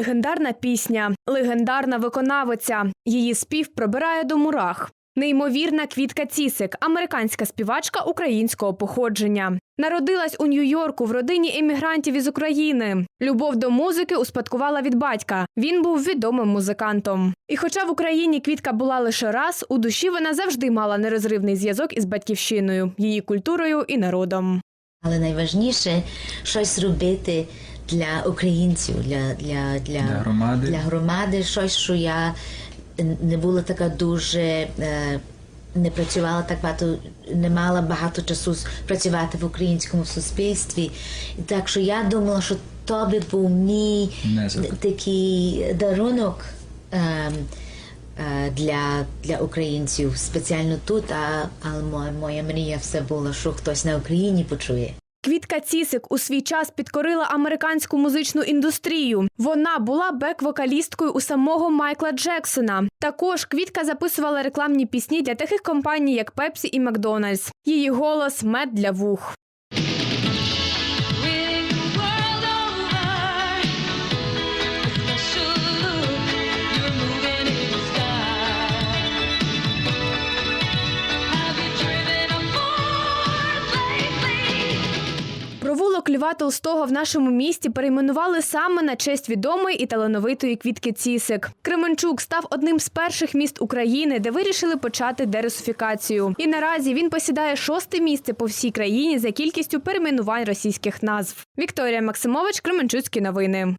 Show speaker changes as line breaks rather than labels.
Легендарна пісня, легендарна виконавиця. Її спів пробирає до мурах. Неймовірна Квітка Цісик, американська співачка українського походження. Народилась у Нью-Йорку в родині емігрантів із України. Любов до музики успадкувала від батька. Він був відомим музикантом. І хоча в Україні Квітка була лише раз, у душі вона завжди мала нерозривний зв'язок із батьківщиною, її культурою і народом.
Але найважніше щось робити для українців, для, для, для,
Для громади.
для громади, щось, що я не була така дуже. Е, не працювала так багато, не мала багато часу працювати в українському суспільстві. Так що я думала, що то би був мій
Внесок.
такий дарунок ем, е, для, для українців спеціально тут, а, але моя, моя мрія все була, що хтось на Україні почує.
Квітка Цісик у свій час підкорила американську музичну індустрію. Вона була бек-вокалісткою у самого Майкла Джексона. Також Квітка записувала рекламні пісні для таких компаній, як Пепсі і Макдональдс. Її голос мед для вух. Провулок Льва Толстого в нашому місті перейменували саме на честь відомої і талановитої Квітки Цісик. Кременчук став одним з перших міст України, де вирішили почати дерусифікацію. І наразі він посідає шосте місце по всій країні за кількістю перейменувань російських назв. Вікторія Максимович, Кременчуцькі новини.